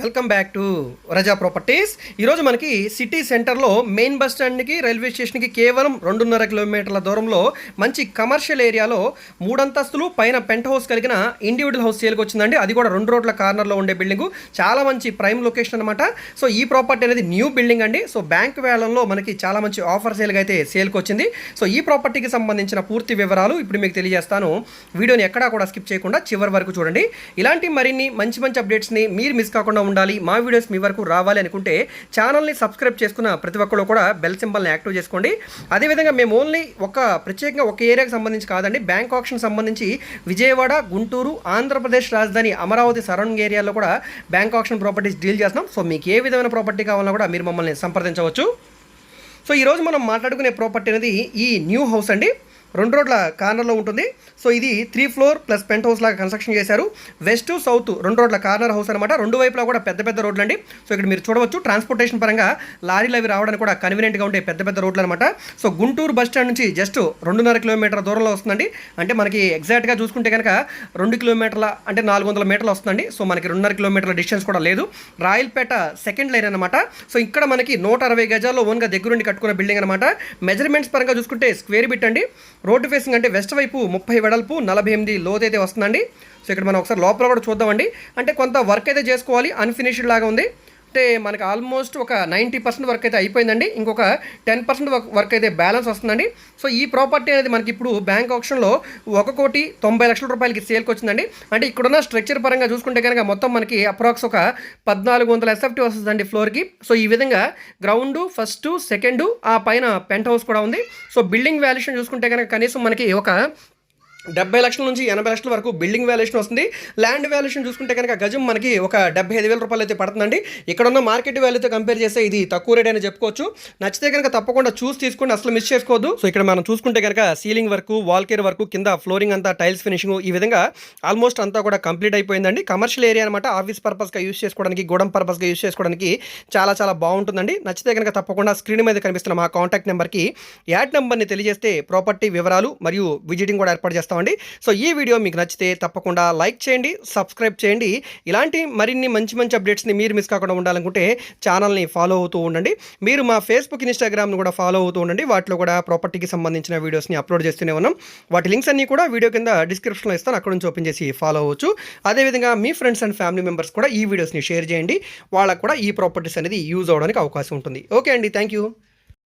welcome back to Raza properties. ఈరోజు మనకి city సెంటర్లో మెయిన్ బస్ స్టాండ్కి రైల్వే స్టేషన్కి కేవలం రెండున్నర కిలోమీటర్ల దూరంలో మంచి కమర్షియల్ ఏరియాలో మూడంతస్తులు పైన పెంట్ హౌస్ కలిగిన ఇండివిజువల్ హౌస్ సేల్కి వచ్చిందండి. అది కూడా రెండు రోడ్ల కార్నర్లో ఉండే బిల్డింగ్. చాలా మంచి ప్రైమ్ లొకేషన్ అనమాట సో ఈ ప్రాపర్టీ అనేది న్యూ బిల్డింగ్ అండి. సో బ్యాంక్ వేలంలో మనకి చాలా మంచి ఆఫర్ సేల్గా అయితే సేల్కి వచ్చింది. సో ఈ ప్రాపర్టీకి సంబంధించిన పూర్తి వివరాలు ఇప్పుడు మీకు తెలియజేస్తాను. వీడియోని ఎక్కడా కూడా స్కిప్ చేయకుండా చివరి వరకు చూడండి. ఇలాంటి మరిన్ని మంచి మంచి అప్డేట్స్ని మీరు మిస్ కాకుండా ఉండాలి. మా వీడియోస్ మీ వరకు రావాలి అనుకుంటే ఛానల్ని సబ్స్క్రైబ్ చేసుకున్న ప్రతి ఒక్కరు కూడా బెల్ సింబల్ని యాక్టివ్ చేసుకోండి. అదేవిధంగా మేము ఓన్లీ ఒక ప్రత్యేకంగా ఒక ఏరియాకి సంబంధించి కాదండి బ్యాంక్ ఆప్షన్ సంబంధించి విజయవాడ గుంటూరు ఆంధ్రప్రదేశ్ రాజధాని అమరావతి సరౌండింగ్ ఏరియాలో కూడా బ్యాంక్ ఆప్షన్ ప్రాపర్టీస్ డీల్ చేస్తున్నాం. సో మీకు ఏ విధమైన ప్రాపర్టీ కావాలన్నా కూడా మీరు మమ్మల్ని సంప్రదించవచ్చు. సో ఈరోజు మనం మాట్లాడుకునే ప్రాపర్టీ అనేది ఈ న్యూ హౌస్ అండి. రెండు రోడ్ల కార్నర్లో ఉంటుంది. సో ఇది three floor plus penthouse లాగా కన్స్ట్రక్షన్ చేశారు. వెస్ట్ సౌత్ రెండు రోడ్ల కార్నర్ హౌస్ అనమాట రెండు వైపులా కూడా పెద్ద పెద్ద రోడ్లు అండి. సో ఇక్కడ మీరు చూడవచ్చు ట్రాన్స్పోర్టేషన్ పరంగా లారీలు అవి రావడానికి కూడా కన్వీనియంట్గా ఉండే పెద్ద పెద్ద రోడ్లు అనమాట సో గుంటూరు బస్ స్టాండ్ నుంచి జస్ట్ రెండున్నర కిలోమీటర్ దూరంలో వస్తుందండి. అంటే మనకి ఎగ్జాక్ట్గా చూసుకుంటే కనుక రెండు కిలోమీటర్ల అంటే నాలుగు వందల మీటర్లు వస్తుందండి. సో మనకి రెండున్నర కిలోమీటర్ల డిస్టెన్స్ కూడా లేదు. రాయల్పేట సెకండ్ లైన్ అనమాట సో ఇక్కడ మనకి నూట అరవై గజాల్లో ఓన్గా దగ్గరుండి కట్టుకున్న బిల్డింగ్ అనమాట మెజర్మెంట్స్ పరంగా చూసుకుంటే స్క్వేర్ బిట్ అండి. రోడ్డు ఫేసింగ్ అంటే వెస్ట్ వైపు ముప్పై వెడల్పు నలభై ఎనిమిది లోతైతే వస్తుందండి. సో ఇక్కడ మనం ఒకసారి లోపల కూడా చూద్దామండి. అంటే కొంత వర్క్ అయితే చేసుకోవాలి అన్ఫినిష్డ్ లాగా ఉంది. అంటే మనకి ఆల్మోస్ట్ ఒక నైంటీ పర్సెంట్ వర్క్ అయితే అయిపోయిందండి. ఇంకొక టెన్ పర్సెంట్ వర్క్ అయితే బ్యాలెన్స్ వస్తుందండి. సో ఈ ప్రాపర్టీ అనేది మనకి ఇప్పుడు బ్యాంక్ ఆప్షన్లో ఒక కోటి తొంభై లక్షల రూపాయలకి సేల్కి వచ్చిందండి. అంటే ఇక్కడున్న స్ట్రక్చర్ పరంగా చూసుకుంటే కనుక మొత్తం మనకి అప్రాక్స్ ఒక పద్నాలుగు వందల ఎస్ఎఫ్టీ వస్తుందండి ఫ్లోర్కి సో ఈ విధంగా గ్రౌండ్ ఫస్ట్ సెకండ్ ఆ పైన పెంట్ హౌస్ కూడా ఉంది. సో బిల్డింగ్ వాల్యుయేషన్ చూసుకుంటే కనుక కనీసం మనకి ఒక డెబ్బై లక్షల నుంచి ఎనభై లక్షల వరకు బిల్డింగ్ వాల్యుయేషన్ వస్తుంది. ల్యాండ్ వాల్యుయేషన్ చూసుకుంటే కనుక గజం మనకి ఒక డెబ్బై ఐదు వేల రూపాయలు అయితే పడుతుందండి. ఇక్కడ ఉన్న మార్కెట్ వాల్యూతో కంపేర్ చేస్తే ఇది తక్కువ రేట్ అని చెప్పుకోవచ్చు. నచ్చితే కనుక తప్పకుండా చూసి తీసుకుని అసలు మిస్ చేసుకోవద్దు. సో ఇక్కడ మనం చూసుకుంటే కనుక ceiling work wall care work కింద ఫ్లోరింగ్ అంతా టైల్స్ ఫినిషింగ్ ఈ విధంగా ఆల్మోస్ట్ అంతా కూడా కంప్లీట్ అయిపోయిందండి. కమర్షియల్ ఏరియా అనమాట ఆఫీస్ పర్పస్గా యూస్ చేసుకోవడానికి గోడం పర్పస్గా యూస్ చేసుకోవడానికి చాలా చాలా బాగుంటుందండి. నచ్చితే కనుక తప్పకుండా స్క్రీన్ మీద కనిపిస్తున్న మా కాంటాక్ట్ నెంబర్కి యాడ్ నెంబర్ని తెలియజేస్తే ప్రాపర్టీ వివరాలు మరియు విజిటింగ్ కూడా ఏర్పాటు చేస్తాం. చేస్తామండి. సో ఈ వీడియో మీకు నచ్చితే తప్పకుండా లైక్ చేయండి సబ్స్క్రైబ్ చేయండి. ఇలాంటి మరిన్ని మంచి మంచి అప్డేట్స్ని మీరు మిస్ కాకుండా ఉండాలనుకుంటే ఛానల్ని ఫాలో అవుతూ ఉండండి. మీరు మా ఫేస్బుక్ ఇన్స్టాగ్రామ్ను కూడా ఫాలో అవుతూ ఉండండి. వాటిలో కూడా ప్రాపర్టీకి సంబంధించిన వీడియోస్ని అప్లోడ్ చేస్తూనే ఉన్నాం. వాటి లింక్స్ అన్నీ కూడా వీడియో కింద డిస్క్రిప్షన్లో ఇస్తాను. అక్కడ నుంచి ఓపెన్ చేసి ఫాలో అవ్వచ్చు. అదేవిధంగా మీ ఫ్రెండ్స్ అండ్ ఫ్యామిలీ మెంబర్స్ కూడా ఈ వీడియోస్ని షేర్ చేయండి. వాళ్ళకు కూడా ఈ ప్రాపర్టీస్ అనేది యూజ్ అవడానికి అవకాశం ఉంటుంది. ఓకే అండి. Thank you.